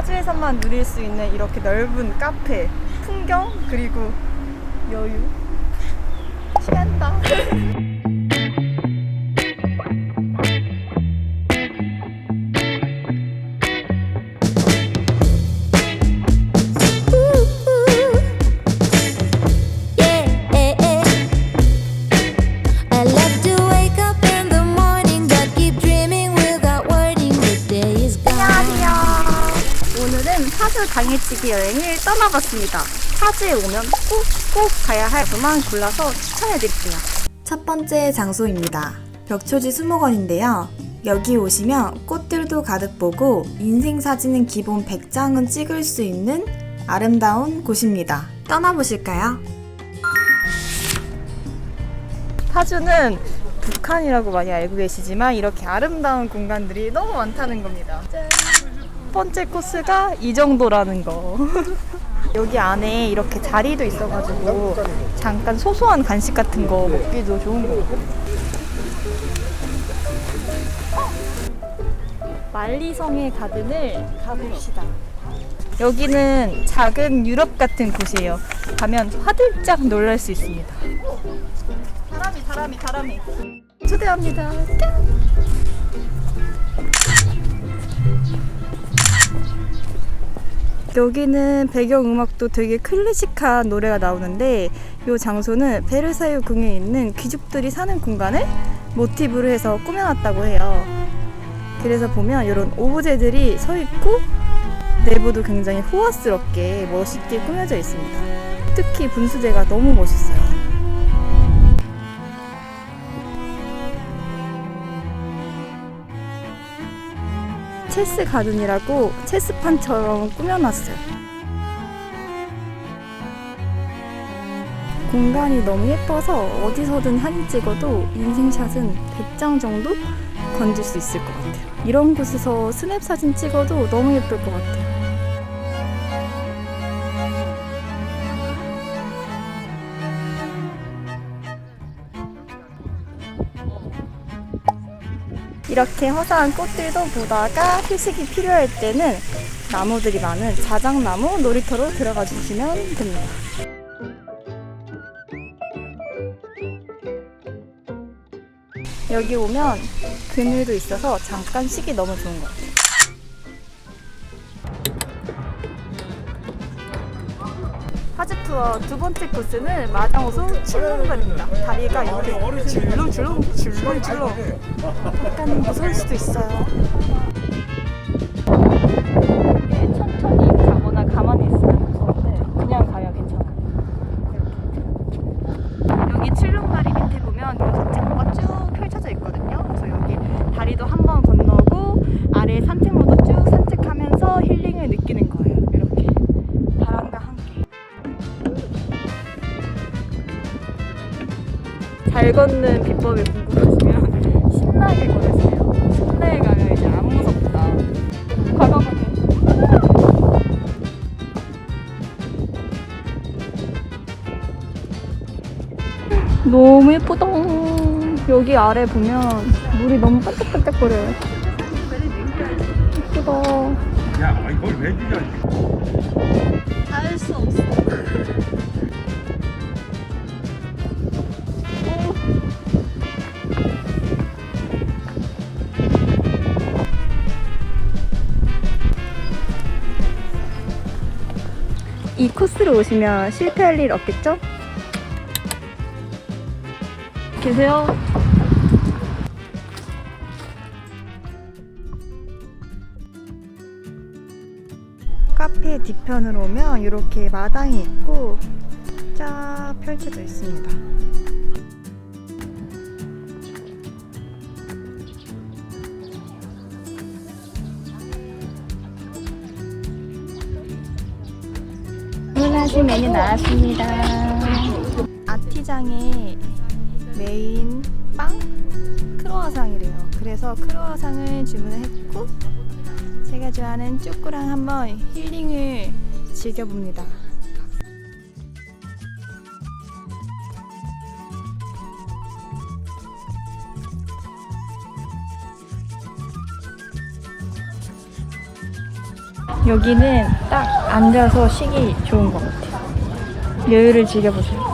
파주에서만 누릴 수 있는 이렇게 넓은 카페, 풍경, 그리고 여유. 취한다. 당일치기 여행을 떠나봤습니다. 파주에 오면 꼭, 꼭 가야 할 곳만 골라서 추천해드릴게요. 첫 번째 장소입니다. 벽초지 수목원인데요. 여기 오시면 꽃들도 가득 보고 인생 사진은 기본 100장은 찍을 수 있는 아름다운 곳입니다. 떠나보실까요? 파주는 북한이라고 많이 알고 계시지만 이렇게 아름다운 공간들이 너무 많다는 겁니다. 짠. 첫 번째 코스가 이 정도라는 거. 여기 안에 이렇게 자리도 있어가지고 잠깐 소소한 간식 같은 거 먹기도 좋은 거 같아요. 만리성의 가든을 가봅시다. 여기는 작은 유럽 같은 곳이에요. 가면 화들짝 놀랄 수 있습니다. 다람이 다람이 다람이 초대합니다. 짠! 여기는 배경음악도 되게 클래식한 노래가 나오는데 이 장소는 베르사유 궁에 있는 귀족들이 사는 공간을 모티브로 해서 꾸며놨다고 해요. 그래서 보면 이런 오브제들이 서 있고 내부도 굉장히 호화스럽게 멋있게 꾸며져 있습니다. 특히 분수대가 너무 멋있어요. 체스 가든이라고 체스판처럼 꾸며놨어요. 공간이 너무 예뻐서 어디서든 사진 찍어도 인생샷은 100장 정도 건질 수 있을 것 같아요. 이런 곳에서 스냅 사진 찍어도 너무 예쁠 것 같아요. 이렇게 화사한 꽃들도 보다가 휴식이 필요할 때는 나무들이 많은 자작나무 놀이터로 들어가 주시면 됩니다. 여기 오면 그늘도 있어서 잠깐 쉬기 너무 좋은 것 같아요. 파주 투어 두 번째 코스는 마장호수 칠릉관입니다. 다리가 이렇게 줄렁줄렁 줄렁줄렁 약간 무서울 수도 있어요. 잘 걷는 비법이 궁금하시면 신나게 걸으세요. 신나게 가면 이제 안 무섭다. 과감하게. 너무 예쁘다. 여기 아래 보면 물이 너무 반짝반짝거려요. 예쁘다. 야, 이걸 왜 주냐? 닿을 수 없어. 이 코스로 오시면 실패할 일 없겠죠? 계세요? 카페 뒤편으로 오면 이렇게 마당이 있고 쫙 펼쳐져 있습니다. 주문하신 메뉴 나왔습니다. 아티장의 메인 빵 크로아상이래요. 그래서 크로아상을 주문했고 제가 좋아하는 쪼꼬랑 한번 힐링을 즐겨봅니다. 여기는 딱 앉아서 쉬기 좋은 것 같아요. 여유를 즐겨보세요.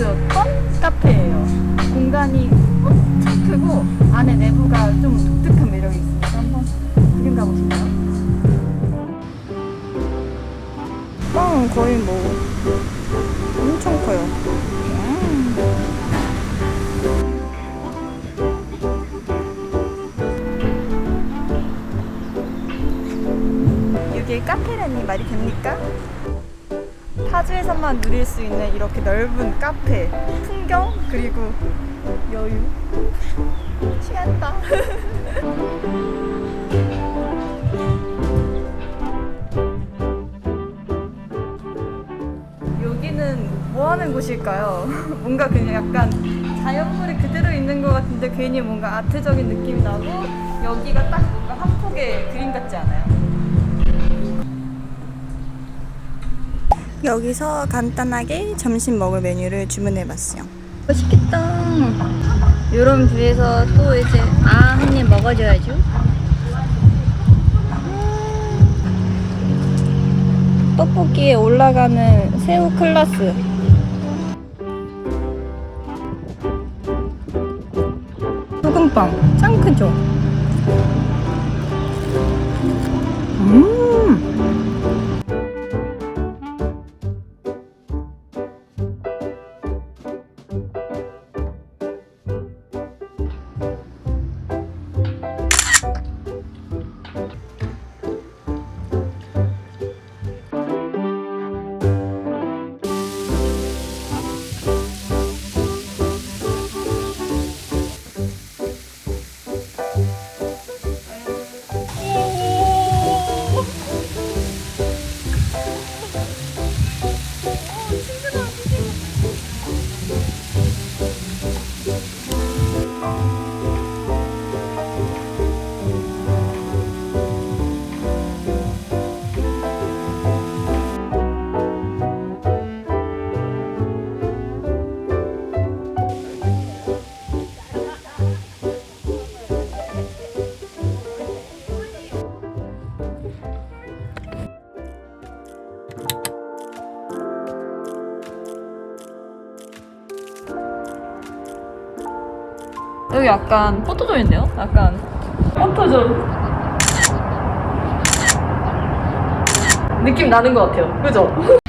면사무소였던 카페예요. 공간이 엄청 크고 안에 내부가 좀 독특한 매력이 있으니까 한번 구경 가보실까요? 빵은 거의 뭐 엄청 커요. 음. 이게 카페라니 말이 됩니까? 파주에서만 누릴 수 있는 이렇게 넓은 카페, 풍경, 그리고 여유. 취한다. 여기는 뭐 하는 곳일까요? 뭔가 그냥 약간 자연물이 그대로 있는 것 같은데 괜히 뭔가 아트적인 느낌이 나고 여기가 딱 뭔가 한 폭의 그림 같지 않아요? 여기서 간단하게 점심 먹을 메뉴를 주문해봤어요. 맛있겠다. 이런 뷰에서 또 이제 아 한 입 먹어줘야죠. 음. 떡볶이에 올라가는 새우 클라스. 소금빵 짱 크죠? 음. 여기 약간 포토존인데요? 약간 포토존 느낌 나는 것 같아요. 그죠?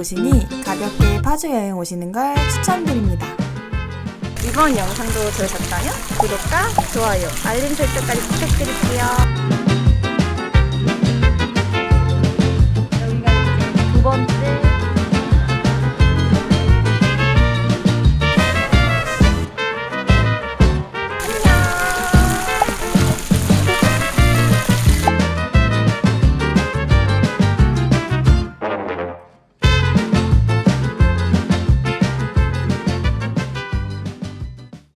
곳이니 가볍게 파주 여행 오시는 걸 추천드립니다. 이번 영상도 좋으셨다면 구독과 좋아요, 알림 설정까지 부탁드릴게요.